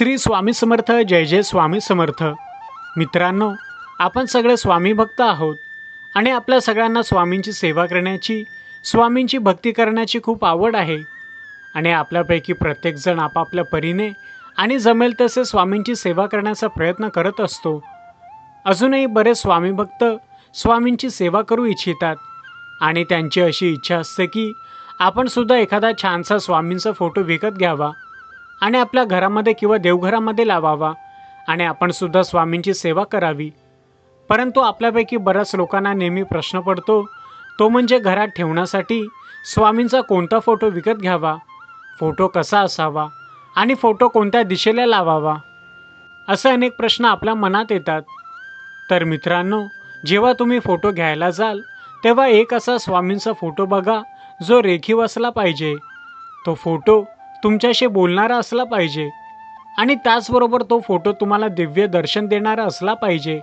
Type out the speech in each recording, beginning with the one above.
श्री स्वामी समर्थ जय जय स्वामी समर्थ. मित्रांनो आपण सगळे स्वामी भक्त आहोत आणि आपल्या सगळ्यांना स्वामींची सेवा करण्याची स्वामींची भक्ती करण्याची खूप आवड आहे. आणि आपल्यापैकी प्रत्येकजण आपापल्या परीने आणि जमेल तसे स्वामींची सेवा करण्याचा प्रयत्न करत असतो. अजूनही बरेच स्वामी भक्त स्वामींची सेवा करू इच्छितात आणि त्यांची अशी इच्छा असते की आपण सुद्धा एखादा छानसा स्वामींचा फोटो विकत घ्यावा. आणि आपल्या घरामध्ये किंवा देवघरामध्ये लावावा आणि आपण सुद्धा स्वामींची सेवा करावी. परंतु आपल्यापैकी बऱ्याच लोकांना नेहमी प्रश्न पडतो तो म्हणजे घरात ठेवण्यासाठी स्वामींचा कोणता फोटो विकत घ्यावा? फोटो कसा असावा? आणि फोटो कोणत्या दिशेला लावावा? असे अनेक प्रश्न आपल्या मनात येतात. तर मित्रांनो जेव्हा तुम्ही फोटो घ्यायला जाल तेव्हा एक असा स्वामींचा फोटो बघा जो रेखीव असला पाहिजे. तो फोटो तुमच्याशी बोलणारा असला पाहिजे. आणि त्याचबरोबर तो फोटो तुम्हाला दिव्य दर्शन देणारा असला पाहिजे.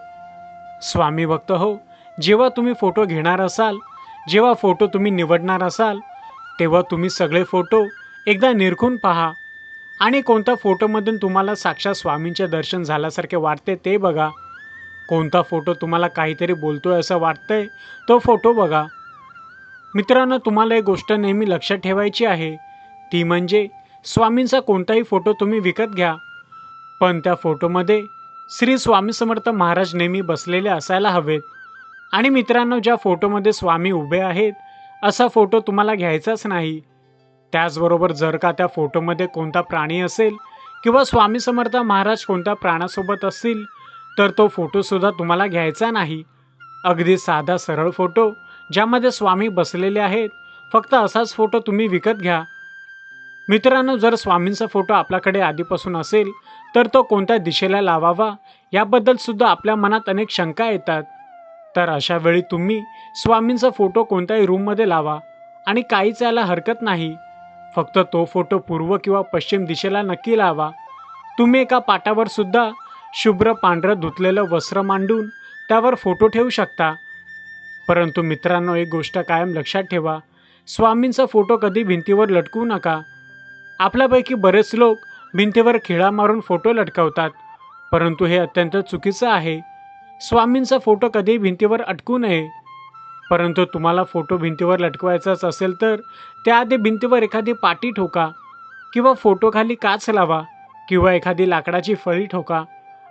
स्वामी भक्त हो जेव्हा तुम्ही फोटो घेणार असाल जेव्हा फोटो तुम्ही निवडणार असाल तेव्हा तुम्ही सगळे फोटो एकदा निरखून पहा. आणि कोणत्या फोटोमधून तुम्हाला साक्षात स्वामींचे दर्शन झाल्यासारखे वाटते ते बघा. कोणता फोटो तुम्हाला काहीतरी बोलतोय असं वाटतंय तो फोटो बघा. मित्रांनो तुम्हाला एक गोष्ट नेहमी लक्षात ठेवायची आहे. ती म्हणजे स्वामींचा कोणताही फोटो तुम्ही विकत घ्या. पण त्या फोटोमध्ये श्री स्वामी समर्थ महाराज नेहमी बसलेले असायला हवेत. आणि मित्रांनो ज्या फोटोमध्ये स्वामी उभे आहेत असा फोटो तुम्हाला घ्यायचाच नाही. त्याचबरोबर जर का त्या फोटोमध्ये कोणता प्राणी असेल किंवा स्वामी समर्थ महाराज कोणत्या प्राण्यासोबत असतील तर तो फोटोसुद्धा तुम्हाला घ्यायचा नाही. अगदी साधा सरळ फोटो ज्यामध्ये स्वामी बसलेले आहेत फक्त असाच फोटो तुम्ही विकत घ्या. मित्रांनो जर स्वामींचा फोटो आपल्याकडे आधीपासून असेल तर तो कोणत्या दिशेला लावावा याबद्दल सुद्धा आपल्या मनात अनेक शंका येतात. तर अशा वेळी तुम्ही स्वामींचा फोटो कोणत्याही रूममध्ये लावा आणि काहीच याला हरकत नाही. फक्त तो फोटो पूर्व किंवा पश्चिम दिशेला नक्की लावा. तुम्ही एका पाटावर सुद्धा शुभ्र पांढरं धुतलेलं वस्त्र मांडून त्यावर फोटो ठेवू शकता. परंतु मित्रांनो एक गोष्ट कायम लक्षात ठेवा. स्वामींचा फोटो कधी भिंतीवर लटकू नका. आपल्यापैकी बरेच लोक भिंतीवर खिळा मारून फोटो लटकवतात. परंतु हे अत्यंत चुकीचं आहे. स्वामींचा फोटो कधीही भिंतीवर अटकू नये. परंतु तुम्हाला फोटो भिंतीवर लटकवायचाच असेल तर त्याआधी भिंतीवर एखादी पाटी ठोका किंवा फोटोखाली काच लावा किंवा एखादी लाकडाची फळी ठोका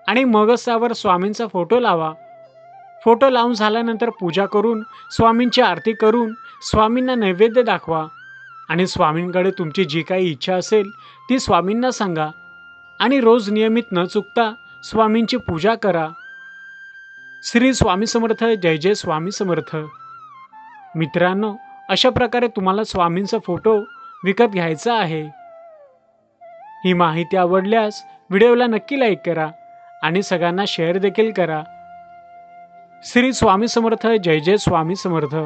आणि मगच त्यावर स्वामींचा फोटो लावा. फोटो लावून झाल्यानंतर पूजा करून स्वामींची आरती करून स्वामींना नैवेद्य दाखवा. आणि स्वामींकडे तुमची जी काही इच्छा असेल ती स्वामींना सांगा. आणि रोज नियमित न चुकता स्वामींची पूजा करा. श्री स्वामी समर्थ जय जय स्वामी समर्थ. मित्रांनो अशा प्रकारे तुम्हाला स्वामींचा फोटो विकत घ्यायचा आहे. ही माहिती आवडल्यास व्हिडिओला नक्की लाईक करा आणि सगळ्यांना शेअर देखील करा. श्री स्वामी समर्थ जय जय स्वामी समर्थ.